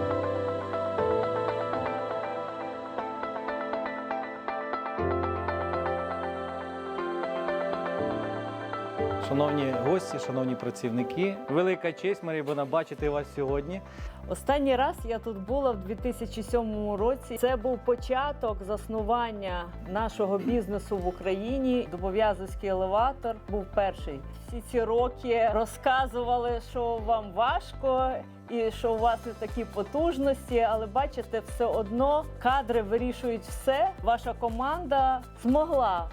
thank you Шановні гості, шановні працівники, велика честь, Марібона, бачити вас сьогодні. Останній раз я тут була в 2007 році. Це був початок заснування нашого бізнесу в Україні. Дубов'язовський елеватор був перший. Всі ці роки розказували, що вам важко. І що у вас не такі потужності, але бачите, все одно кадри вирішують все. Ваша команда змогла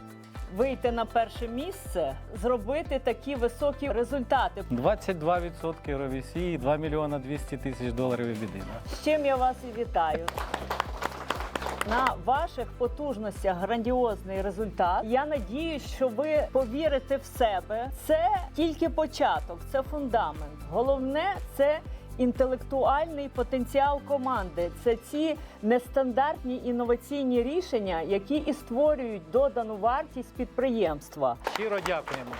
вийти на перше місце, зробити такі високі результати. 22% ровісі і 2 мільйона 200 тисяч доларів EBITDA. З чим я вас і вітаю. На ваших потужностях грандіозний результат. Я надіюсь, що ви повірите в себе. Це тільки початок, це фундамент. Головне це інтелектуальний потенціал команди. Це ці нестандартні інноваційні рішення, які і створюють додану вартість підприємства. Щиро дякуємо.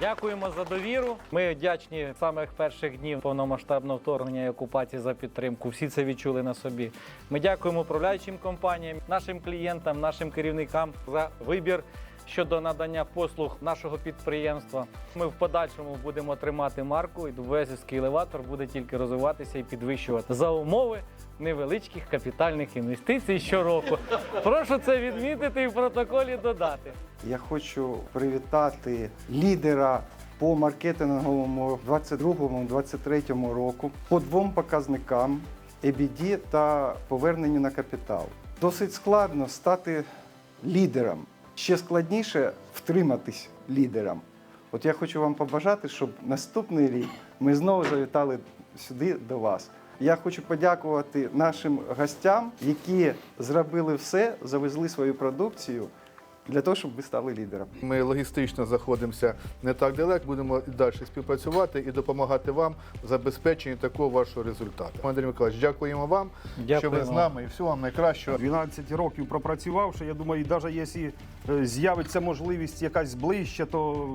Дякуємо за довіру. Ми вдячні самих перших днів повномасштабного вторгнення і окупації за підтримку. Всі це відчули на собі. Ми дякуємо управляючим компаніям, нашим клієнтам, нашим керівникам за вибір щодо надання послуг нашого підприємства. Ми в подальшому будемо тримати марку, і Дубовязівський елеватор буде тільки розвиватися і підвищувати за умови невеличких капітальних інвестицій щороку. Прошу це відмітити і в протоколі додати. Я хочу привітати лідера по маркетинговому 22-23 року по двом показникам EBD та поверненню на капітал. Досить складно стати лідером. Ще складніше втриматись лідером. От я хочу вам побажати, щоб наступний рік ми знову завітали сюди до вас. Я хочу подякувати нашим гостям, які зробили все, завезли свою продукцію для того, щоб ви стали лідером. Ми логістично знаходимося не так далеко, будемо і далі співпрацювати і допомагати вам в забезпеченні такого вашого результату. Андрій Миколаївич, дякуємо вам, що ви з нами і всього вам найкращого. 12 років пропрацювавши, я думаю, навіть якщо е, з'явиться можливість якась ближче, то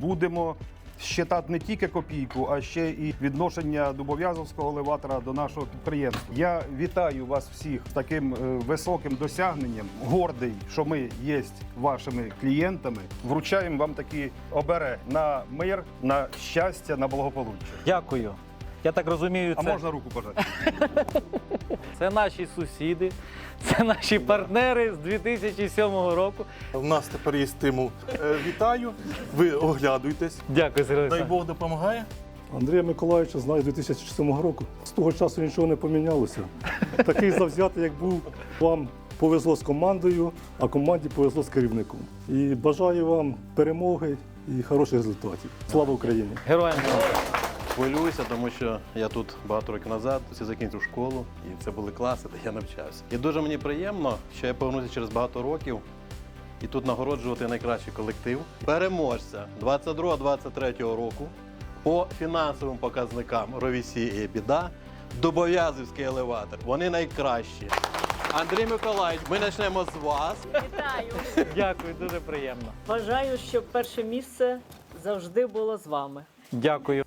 будемо щитати не тільки копійку, а ще і відношення Дубов'язовського елеватора до нашого підприємства. Я вітаю вас всіх з таким е, високим досягненням. Гордий, що ми є вашими клієнтами. Вручаємо вам такі обере на мир, на щастя, на благополуччя. Дякую. Я так розумію, це... А можна руку пожати? це наші сусіди, це наші партнери з 2007 року. У нас тепер є стимул. Е, Вітаю, ви оглядуйтесь. Дякую, Сергій Дай Олександрович. Бог допомагає. Андрія Миколаївича знаю з 2007 року. З того часу нічого не помінялося. Такий завзятий, як був, вам повезло з командою, а команді повезло з керівником. І бажаю вам перемоги і хороших результатів. Слава Україні! Героям слава. Хвилююся, тому що я тут багато років назад я закінчив школу, і це були класи, де я навчався. І дуже мені приємно, що я повернуся через багато років і тут нагороджувати найкращий колектив. Переможця 22-23 року по фінансовим показникам Ровісі і Біда, Дубов'язівський елеватор. Вони найкращі. Андрій Миколаївич, ми почнемо з вас. Вітаю! Дякую, дуже приємно. Бажаю, щоб перше місце завжди було з вами. Дякую.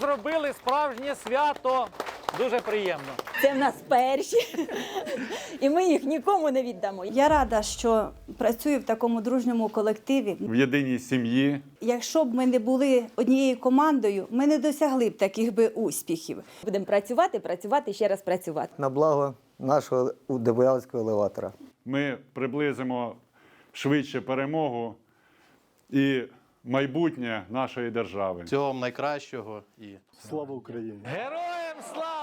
Зробили справжнє свято. Дуже приємно. Це в нас перші, і ми їх нікому не віддамо. Я рада, що працюю в такому дружньому колективі. в єдиній сім'ї. Якщо б ми не були однією командою, ми не досягли б таких би успіхів. Будемо працювати, працювати ще раз працювати. на благо нашого Добояльського елеватора. Ми приблизимо швидше перемогу і майбутнє нашої держави. Всього вам найкращого і Слава Україні! Героям слава!